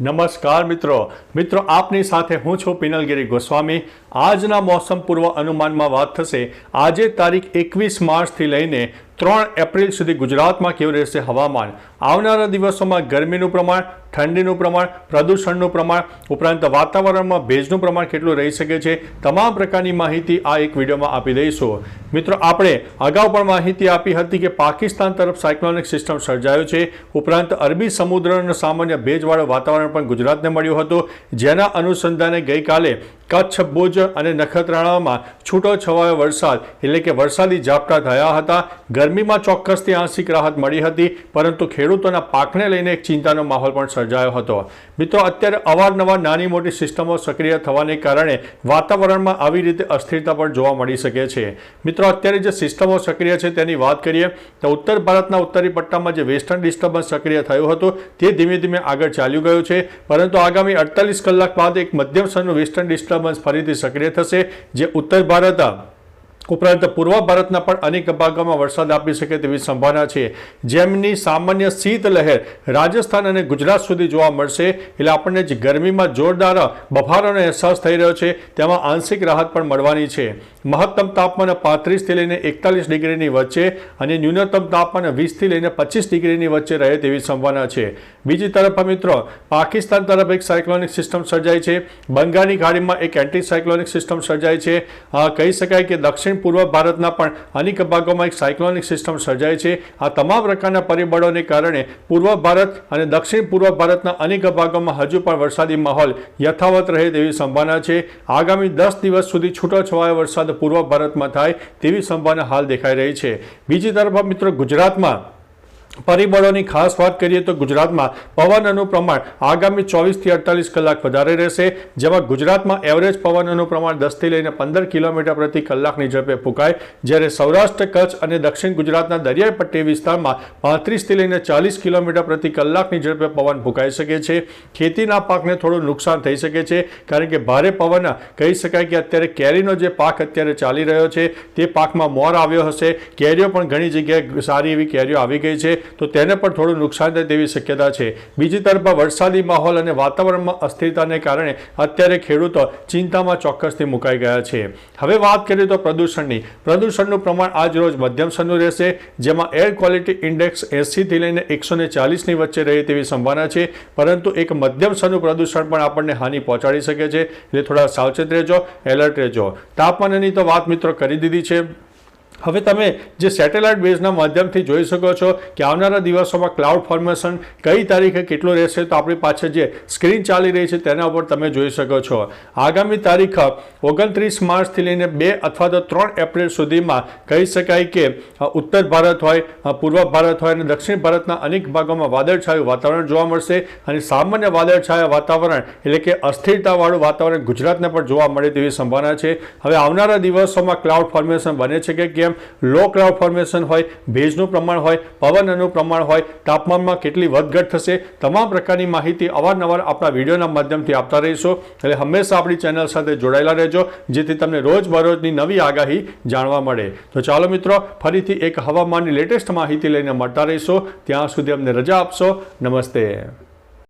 નમસ્કાર મિત્રો. મિત્રો, આપની સાથે હું છું પિનલગીરી ગોસ્વામી. આજના મોસમ પૂર્વ અનુમાનમાં વાત થશે. આજે તારીખ એકવીસ માર્ચથી લઈને ત્રણ એપ્રિલ સુધી ગુજરાતમાં કેવું રહેશે હવામાન? આવનારા દિવસોમાં ગરમીનું પ્રમાણ, ઠંડીનું પ્રમાણ, પ્રદૂષણનું પ્રમાણ, ઉપરાંત વાતાવરણમાં ભેજનું પ્રમાણ કેટલું રહી શકે છે, તમામ પ્રકારની માહિતી આ એક વિડીયોમાં આપી દઈશું. મિત્રો, આપણે અગાઉ પણ માહિતી આપી હતી કે પાકિસ્તાન તરફ સાયક્લોનિક સિસ્ટમ સર્જાયો છે. ઉપરાંત અરબી સમુદ્રનું સામાન્ય ભેજવાળું વાતાવરણ પણ ગુજરાતને મળ્યું હતું. જેના અનુસંધાને ગઈકાલે કચ્છ, ભુજ અને નખત્રાણામાં છૂટો છવાયો વરસાદ, એટલે કે વરસાદી ઝાપટા થયા હતા. ગરમીમાં ચોક્કસથી આંશિક રાહત મળી હતી, પરંતુ ખેડૂતોના પાકને લઈને એક ચિંતાનો માહોલ પણ સર્જાયો હતો. મિત્રો, અત્યારે અવારનવાર નાની મોટી સિસ્ટમો સક્રિય થવાને કારણે વાતાવરણમાં આવી રીતે અસ્થિરતા પણ જોવા મળી શકે છે. મિત્રો, અત્યારે જે સિસ્ટમો સક્રિય છે તેની વાત કરીએ, તો ઉત્તર ભારતના ઉત્તરી પટ્ટામાં જે વેસ્ટર્ન ડિસ્ટર્બન્સ સક્રિય થયું હતું, તે ધીમે ધીમે આગળ ચાલ્યું ગયું છે. પરંતુ આગામી અડતાલીસ કલાક બાદ એક મધ્યમ સ્તરનું વેસ્ટર્ન ડિસ્ટર્બન્સ ફરીથી સક્રિય થશે, જે ઉત્તર ભારત, ઉપરાંત પૂર્વ ભારતના પણ અનેક ભાગોમાં વરસાદ આપી શકે તેવી સંભાવના છે. જેમની સામાન્ય શીત લહેર રાજસ્થાન અને ગુજરાત સુધી જોવા મળશે, એટલે આપણને જે ગરમીમાં જોરદાર બફારાનો અહેસાસ થઈ રહ્યો છે. તેમાં આંશિક રાહત પણ મળવાની છે. મહત્તમ તાપમાન પાંત્રીસથી લઈને એકતાલીસ ડિગ્રીની વચ્ચે અને ન્યૂનતમ તાપમાન વીસથી લઈને પચીસ ડિગ્રીની વચ્ચે રહે તેવી સંભાવના છે. બીજી તરફ મિત્રો, પાકિસ્તાન તરફ એક સાયક્લોનિક સિસ્ટમ સર્જાય છે. બંગાળની ખાડીમાં એક એન્ટી સાયક્લોનિક સિસ્ટમ સર્જાય છે. કહી શકાય કે દક્ષિણ પૂર્વ ભારતના પણ અનેક ભાગોમાં એક સાયક્લોનિક સિસ્ટમ સર્જાય છે. આ તમામ પ્રકારના પરિબળોને કારણે પૂર્વ ભારત અને દક્ષિણ પૂર્વ ભારતના અનેક ભાગોમાં હજુ પણ વરસાદી માહોલ યથાવત રહે તેવી સંભાવના છે. આગામી દસ દિવસ સુધી છૂટોછવાયો વરસાદ પૂર્વ ભારતમાં થાય તેવી સંભાવના હાલ દેખાઈ રહી છે. બીજી તરફ મિત્રો, ગુજરાતમાં પરિબળોની ખાસ વાત કરીએ તો ગુજરાતમાં પવનનું પ્રમાણ આગામી ચોવીસથી અડતાલીસ કલાક વધારે રહેશે, જેમાં ગુજરાતમાં એવરેજ પવનનું પ્રમાણ દસથી લઈને પંદર કિલોમીટર પ્રતિ કલાકની ઝડપે ફૂંકાય. જ્યારે સૌરાષ્ટ્ર, કચ્છ અને દક્ષિણ ગુજરાતના દરિયાઈ પટ્ટી વિસ્તારમાં પાંત્રીસથી લઈને ચાલીસ કિલોમીટર પ્રતિ કલાકની ઝડપે પવન ફૂંકાઈ શકે છે. ખેતીના પાકને થોડું નુકસાન થઈ શકે છે, કારણ કે ભારે પવન, કહી શકાય કે અત્યારે કેરીનો જે પાક અત્યારે ચાલી રહ્યો છે, તે પાકમાં મોર આવ્યો હશે. કેરીઓ પણ ઘણી જગ્યાએ સારી એવી કેરીઓ આવી ગઈ છે. તો તેને પણ થોડું નુકસાન થાય તેવી શક્યતા છે. બીજી તરફ વરસાદી માહોલ અને વાતાવરણમાં અસ્થિરતાને કારણે અત્યારે ખેડૂતો ચિંતામાં ચોક્કસથી મુકાઈ ગયા છે. હવે વાત કરીએ તો પ્રદૂષણની. પ્રદૂષણનું પ્રમાણ આજ રોજ મધ્યમ સ્તરનું રહેશે, જેમાં એર ક્વોલિટી ઇન્ડેક્સ એંસીથી લઈને એકસો ને ચાલીસની વચ્ચે રહે તેવી સંભાવના છે, પરંતુ એક મધ્યમ સ્તરનું પ્રદૂષણ પણ આપણને હાનિ પહોંચાડી શકે છે. એટલે થોડા સાવચેત રહેજો, એલર્ટ રહેજો. તાપમાનની તો વાત મિત્રો કરી દીધી છે. હવે તમે જે સેટેલાઇટ બેઝના માધ્યમથી જોઈ શકો છો કે આવનારા દિવસોમાં ક્લાઉડ ફોર્મેશન કઈ તારીખે કેટલું રહેશે, તો આપણી પાછળ જે સ્ક્રીન ચાલી રહી છે તેના ઉપર તમે જોઈ શકો છો. આગામી તારીખ ઓગણત્રીસ માર્ચથી લઈને બે અથવા તો ત્રણ એપ્રિલ સુધીમાં કહી શકાય કે ઉત્તર ભારત હોય પૂર્વ ભારત હોય અને દક્ષિણ ભારતના અનેક ભાગોમાં વાદળછાયું વાતાવરણ જોવા મળશે અને સામાન્ય વાદળછાયા વાતાવરણ એટલે કે અસ્થિરતાવાળું વાતાવરણ ગુજરાતને પણ જોવા મળે તેવી સંભાવના છે. હવે આવનારા દિવસોમાં ક્લાઉડ ફોર્મેશન બને છે કે કેમ? લો ક્લાઉડ ફોર્મેશન હોય, ભેજનું પ્રમાણ હોય, પવનનું પ્રમાણ હોય, તાપમાનમાં કેટલી વધઘટ થશે, તમામ પ્રકારની માહિતી અવારનવાર આપણા વિડીયોના માધ્યમથી આપતા રહીશું. એટલે હંમેશા આપણી ચેનલ સાથે જોડાયેલા રહેજો, જેથી તમને રોજબરોજની નવી આગાહી જાણવા મળે. તો ચાલો મિત્રો, ફરીથી એક હવામાનની લેટેસ્ટ માહિતી લઈને મળતા રહીશું. ત્યાં સુધી અમને રજા આપશો. નમસ્તે.